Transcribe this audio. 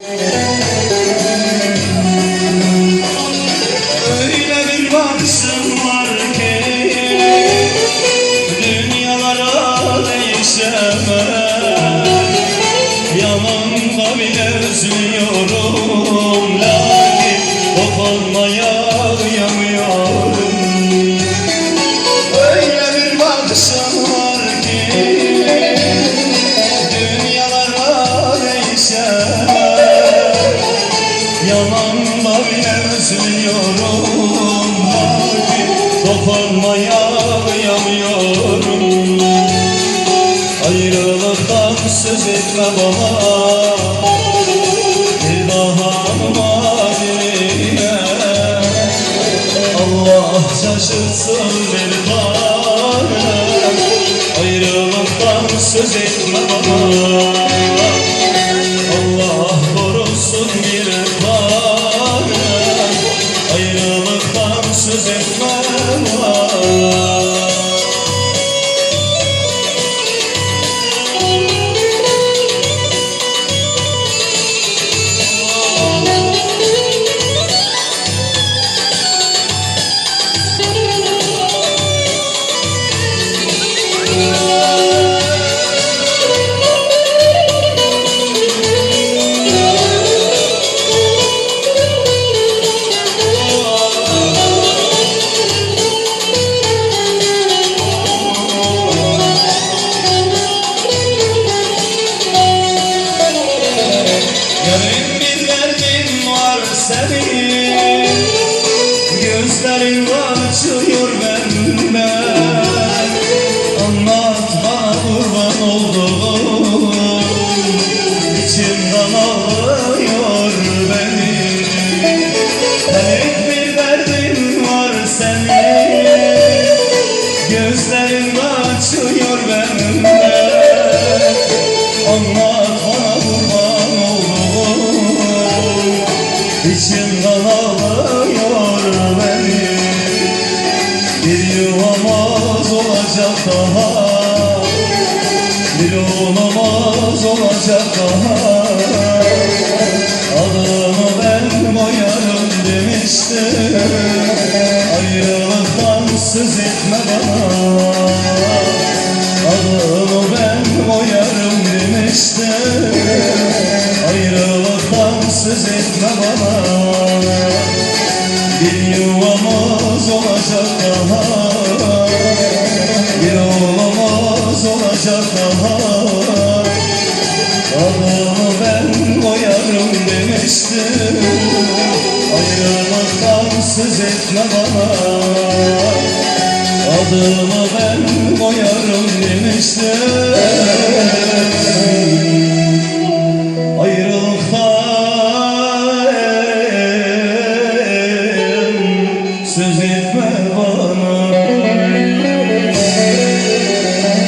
Öyle bir varsın var ki Dünyalara değişemez Yanımda bile üzülüyorum Lakin dokunmaya kıyamıyorum Bile üzülüyorum Lakin dokunmaya kıyamıyorum Ayrılıktan söz etme bana. Bir daha madine Allah şaşırsın beni bana. Ayrılıktan söz etme bana Ayrılıktan söz Gözlerin açıyor benden Anlatma kurban oldum İçimden ağlıyor benim Tek bir derdin var senin. Gözlerin açıyor benden Anlatma kurban oldum İçimden ağlıyor olacak daha. Bir olamaz olacak daha. Adımı ben boyarım demiştim. Ayrılıktan söz etme bana. Adımı ben boyarım demiştim. Ayrılıktan söz etme bana. Bir yuvamız olacak daha demiştim Ayrılıktan söz etme bana Adımı ben boyarım demiştim